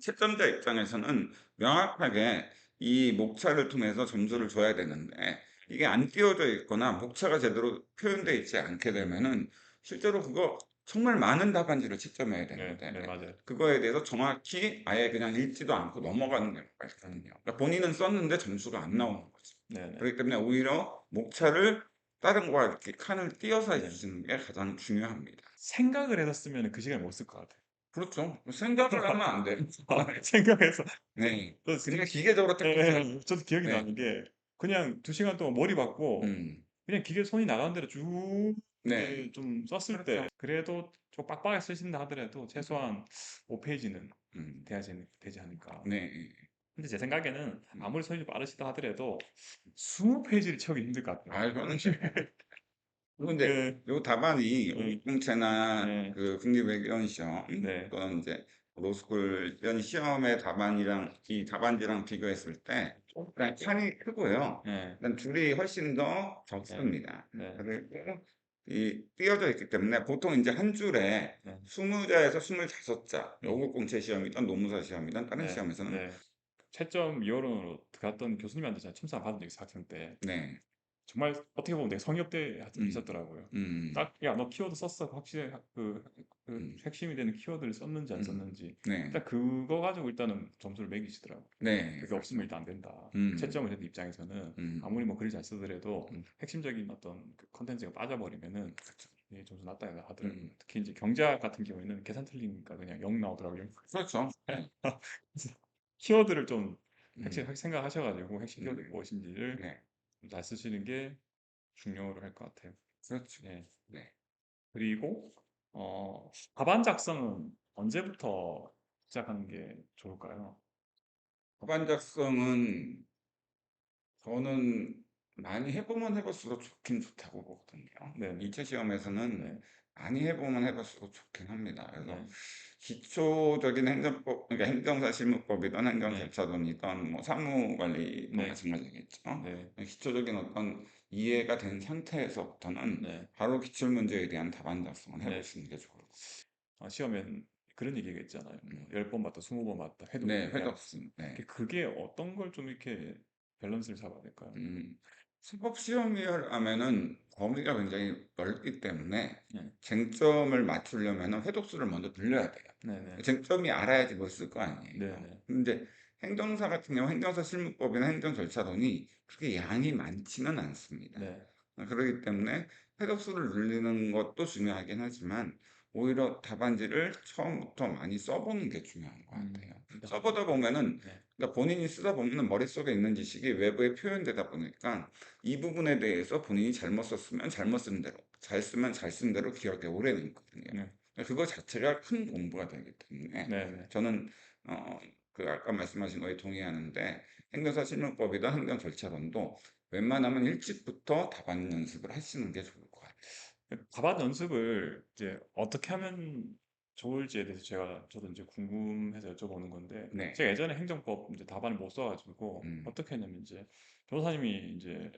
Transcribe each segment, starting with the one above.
채점자 입장에서는 명확하게 이 목차를 통해서 점수를 줘야 되는데 이게 안 띄워져 있거나 목차가 제대로 표현되어 있지 않게 되면은 실제로 그거 정말 많은 답안지를 채점해야 네, 되는데 네, 맞아요. 그거에 대해서 정확히 아예 그냥 읽지도 않고 넘어가는 경우가 있거든요. 그러니까 본인은 썼는데 점수가 안 나오는 거죠. 네, 네. 그렇기 때문에 오히려 목차를 다른 거와 이렇게 칸을 띄어서 네. 해주시는 게 가장 중요합니다. 생각을 해서 쓰면 그 시간에 못쓸 것 같아요. 그렇죠. 생각을 하면 안 돼. 생각해서. 네. 저 그러니까 기계적으로 딱 예, 예, 저도 기억이 네. 나는 게 그냥 두 시간 동안 머리 박고 음. 그냥 기계 손이 나가는 대로 쭉 네. 예, 좀 썼을 때 그래도 좀 빡빡하게 쓰신다 하더라도 최소한 5페이지는 음. 돼야지 되지 않을까. 네. 근데 제 생각에는 음. 아무리 손이 빠르시다 하더라도 20페이지를 채우기 힘들 것 같아요. 아, 그거는 근데 그, 요 답안이 음. 공채나 네. 그 국립외교원 시험 네. 또는 이제 로스쿨 이런 시험의 답안이랑 이 답안지랑 비교했을 때 일단 칸이 크고요. 네. 일단 줄이 훨씬 더 적습니다. 네. 그리고 이 띄어져 있기 때문에 보통 이제 한 줄에 네. 20자에서 25자, 요거 공채 시험이든 노무사 시험이든 다른 네. 시험에서는 네. 채점 이호로 들어갔던 교수님한테 제가 첨삭 받은 적이 있어요, 학생 때. 네. 정말 어떻게 보면 되게 성의없게 음. 하셨더라고요. 음. 딱, 야, 너 키워드 썼어. 확실히 그, 그 음. 핵심이 되는 키워드를 썼는지 안 음. 썼는지. 네. 일단 그거 가지고 일단은 점수를 매기시더라고요. 네. 그게 없으면 일단 안 된다. 음. 채점을 해도 입장에서는 음. 아무리 뭐 글을 잘 쓰더라도 음. 핵심적인 어떤 그 컨텐츠가 빠져버리면은 그렇죠. 예, 점수 낮다 하더라고요. 음. 특히 이제 경제학 같은 경우에는 계산 틀리니까 그냥 0 나오더라고요. 그렇죠. 키워드를 좀 음. 핵심 생각하셔가지고 핵심 키워드 음. 무엇인지를 네. 잘 쓰시는 게 중요를 할것 같아요. 그렇죠. 예. 네. 그리고 어, 답안 작성은 언제부터 시작하는 게 좋을까요? 법안 작성은 저는 많이 해보면 해볼수록 좋긴 좋다고 보거든요. 네. 2차 시험에서는 네. 많이 해보면 해볼수록 좋긴 합니다. 그래서 네. 기초적인 행정법, 그러니까 행정사 실무법이든 네. 행정절차론이든 뭐 사무관리도 네. 마찬가지겠죠. 네. 기초적인 어떤 이해가 된 상태에서부터는 네. 바로 기출문제에 대한 답안 작성을 네. 해보시는 게 좋을 것 아, 시험엔 그런 얘기가 있잖아요. 음. 10번 맞다, 20번 맞다 해도. 네, 회도 없습니다. 네. 그게 어떤 걸 좀 이렇게 밸런스를 잡아야 될까요? 음, 수법 시험이라면은 범위가 굉장히 넓기 때문에 네. 쟁점을 맞추려면 회독수를 먼저 늘려야 돼요. 네네. 쟁점이 알아야지 뭘쓸거 아니에요. 네네. 근데 행정사 같은 경우 행정사 실무법이나 행정 절차론이 그렇게 양이 많지는 않습니다. 네. 그렇기 때문에 회독수를 늘리는 것도 중요하긴 하지만 오히려 답안지를 처음부터 많이 써보는 게 중요한 것 음, 같아요. 그러니까- 써보다 보면은 네. 그러니까 본인이 쓰다 보면은 머릿속에 있는 지식이 외부에 표현되다 보니까 이 부분에 대해서 본인이 잘못 썼으면 잘못 쓴 대로, 잘 쓰면 잘 쓴 대로 기억에 오래 남거든요. 네. 그거 자체가 큰 공부가 되기 때문에 네네. 저는 어, 그 아까 말씀하신 거에 동의하는데 행정사 실무법이든 행정 절차론도 웬만하면 일찍부터 답안 연습을 하시는 게 좋을 답안 연습을 이제 어떻게 하면 좋을지에 대해서 제가 저도 이제 궁금해서 여쭤보는 건데 네. 제가 예전에 행정법 이제 답안을 못 써가지고 음. 어떻게 했냐면 이제 변호사님이 이제,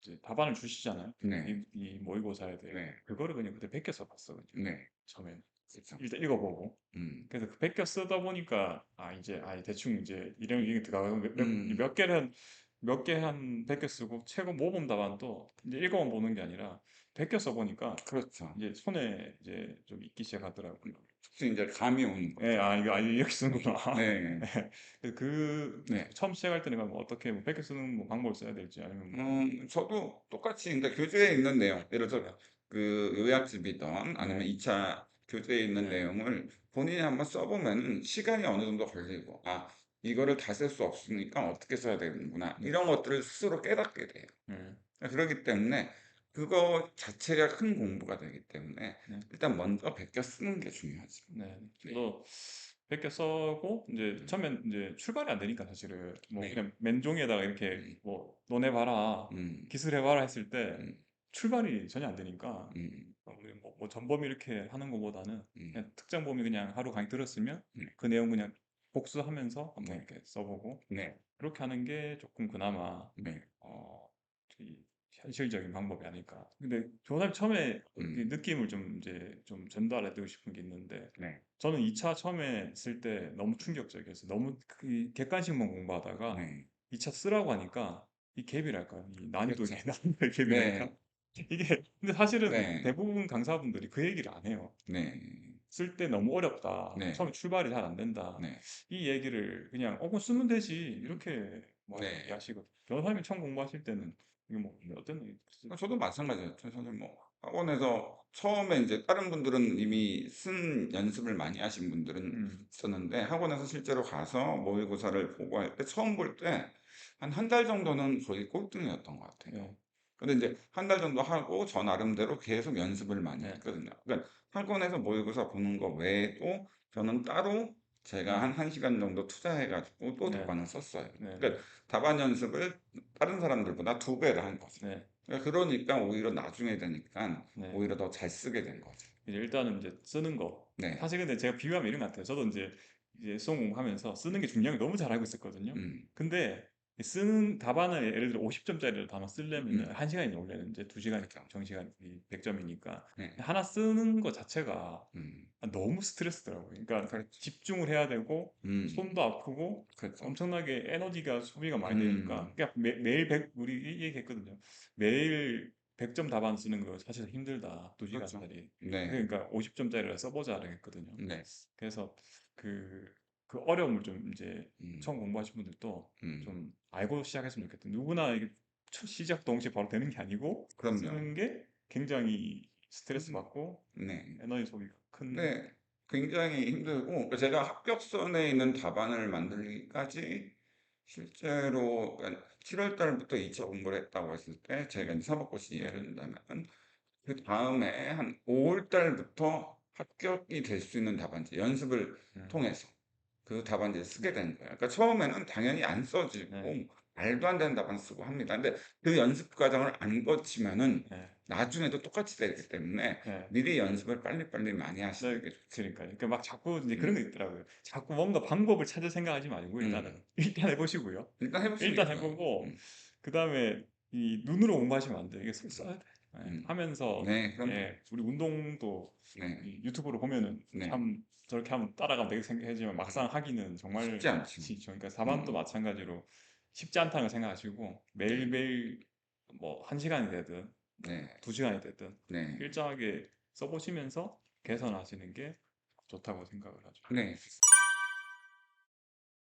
이제 답안을 주시잖아요. 네. 이, 이 모의고사에 대해 네. 그거를 그냥 그때 베껴 써봤어요. 네. 처음에는 그렇죠. 일단 읽어보고 음. 그래서 그 베껴 쓰다 보니까 아 이제 아 대충 이제 이런 이게 들어가고 몇, 몇, 음. 몇 개를 몇 개한 베껴 쓰고 최고 모범 답안도 이제 읽어만 보는 게 아니라 베껴 써 보니까 그렇죠. 이제 손에 이제 좀 익기 시작하더라고요. 특히 이제 감이 오는 거죠. 예, 아 이거 아 이렇게 쓰는구나. 네. 그래서 그 네. 처음 시작할 때는 뭐 어떻게 뭐 베껴 쓰는 뭐 방법을 써야 될지 아니면 뭐 음, 저도 똑같이 그러니까 교재에 있는 내용, 예를 들어 그 요약집이든 아니면 네. 2차 교재에 있는 네. 내용을 본인이 한번 써보면은 시간이 어느 정도 걸리고, 아, 이거를 다 쓸 수 없으니까 어떻게 써야 되는구나. 네. 이런 것들을 스스로 깨닫게 돼요. 예. 그렇기 때문에 그거 자체가 큰 공부가 되기 때문에 네. 일단 먼저 베껴 쓰는 게 중요하죠. 네. 저도 베껴 써고 이제 음. 처음엔 이제 출발이 안 되니까 사실은 뭐 네. 그냥 맨종이에다가 이렇게 음. 뭐 너네 봐라 음, 기술해 봐라 했을 때 음, 출발이 전혀 안 되니까 음, 우리 뭐, 뭐 전범위 이렇게 하는 것보다는 음. 그냥 특정 범위 그냥 하루 강의 들었으면 네. 그 내용 그냥 복수하면서 한번 네. 이렇게 써보고 네, 그렇게 하는 게 조금 그나마 네, 어, 이 현실적인 방법이 아닐까. 근데 조사님 처음에 이 음. 느낌을 좀 이제 좀 전달해 드리고 싶은 게 있는데 네. 저는 2차 처음에 쓸 때 너무 충격적이었어요. 너무 그 객관식만 공부하다가 네. 2차 쓰라고 하니까 이 갭이랄까요? 이 난이도의 그렇죠. 난이도의 갭이랄까? 이게 근데 사실은 네. 대부분 강사분들이 그 얘기를 안 해요. 네. 쓸 때 너무 어렵다. 네. 처음에 출발이 잘 안 된다. 네. 이 얘기를 그냥 어 쓰면 되지 이렇게 뭐 네. 얘기하시거든요. 변호사님이 처음 공부하실 때는 이게 뭐 어떤 얘기 아, 저도 마찬가지였죠. 저는 뭐 학원에서 처음에 이제 다른 분들은 이미 쓴 연습을 많이 하신 분들은 음. 있었는데 학원에서 실제로 가서 모의고사를 보고 할 때 처음 볼 때 한 한 달 정도는 거의 꼴등이었던 것 같아요. 네. 근데 이제 한 달 정도 하고 저 나름대로 계속 연습을 많이 네. 했거든요. 그러니까 학원에서 모의고사 보는 거 외에도 저는 따로 제가 한 1시간 정도 투자해 가지고 또 네. 답안을 썼어요. 네. 그러니까 답안 연습을 다른 사람들보다 두 배를 한 거죠. 네. 그러니까 그러니까 오히려 나중에 되니까 네. 오히려 더 잘 쓰게 된 거죠. 이제 일단은 이제 쓰는 거. 네. 사실 근데 제가 비유하면 이런 것 같아요. 저도 이제 이제 수험 공부하면서 쓰는 게 중요한 걸 너무 잘 알고 있었거든요. 음. 근데 이 쓰는 답안을 예를 들어 50점짜리를 담아 쓰려면 음. 한 시간이 원래는 이제 두 시간 그렇죠. 정시간이 100점이니까 네. 하나 쓰는 거 자체가 음. 너무 스트레스더라고요. 그러니까 그렇죠. 집중을 해야 되고 음. 손도 아프고 그렇죠. 엄청나게 에너지가 소비가 많이 되니까 음. 그냥 매, 매일 100 우리 이 얘기했거든요. 매일 100점 답안 쓰는 거 사실 힘들다. 두 그렇죠. 시간짜리. 네. 그러니까 50점짜리를 써보자 그랬거든요. 네. 그래서 그, 그 어려움을 좀 이제 음. 처음 공부하신 분들도 음. 좀 알고 시작했으면 좋겠다. 누구나 이게 첫 시작 동시에 바로 되는 게 아니고 그럼요. 쓰는 게 굉장히 스트레스 음. 받고 네. 에너지 소비가 큰 네. 굉장히 힘들고 그러니까 제가 합격선에 있는 답안을 만들기까지 실제로 그러니까 7월 달부터 2차 공부를 했다고 했을 때 제가 이제 사법고시 예를 든다면 그 다음에 한 5월 달부터 합격이 될 수 있는 답안지 연습을 음. 통해서 그 답안지를 쓰게 된 거예요. 그러니까 처음에는 당연히 안 써지고 네. 말도 안 되는 답안 쓰고 합니다. 근데 그 연습 과정을 안 거치면은 네. 나중에도 똑같이 되기 때문에 네. 미리 연습을 빨리빨리 많이 하시는 게 좋죠. 그러니까요. 그러니까 막 자꾸 이제 그런 음. 거 있더라고요. 자꾸 뭔가 방법을 찾을 생각하지 말고 일단은 음. 일단 해보시고요. 일단 해보시는 일단. 해보고 음. 그 다음에 이 눈으로 공부하시면 안 돼. 이게 손 써야 돼. 예, 음. 하면서 네, 그럼 예, 우리 운동도 네, 이 유튜브로 보면은 네. 참 저렇게 하면 따라가면 되게 생각하지만 막상 하기는 정말 쉽지 않죠. 쉽죠. 그러니까 사반도 음. 마찬가지로 쉽지 않다는 걸 생각하시고 매일매일 뭐 한 시간이 되든 네, 두 시간이 되든 네, 일정하게 써보시면서 개선하시는 게 좋다고 생각을 하죠. 네.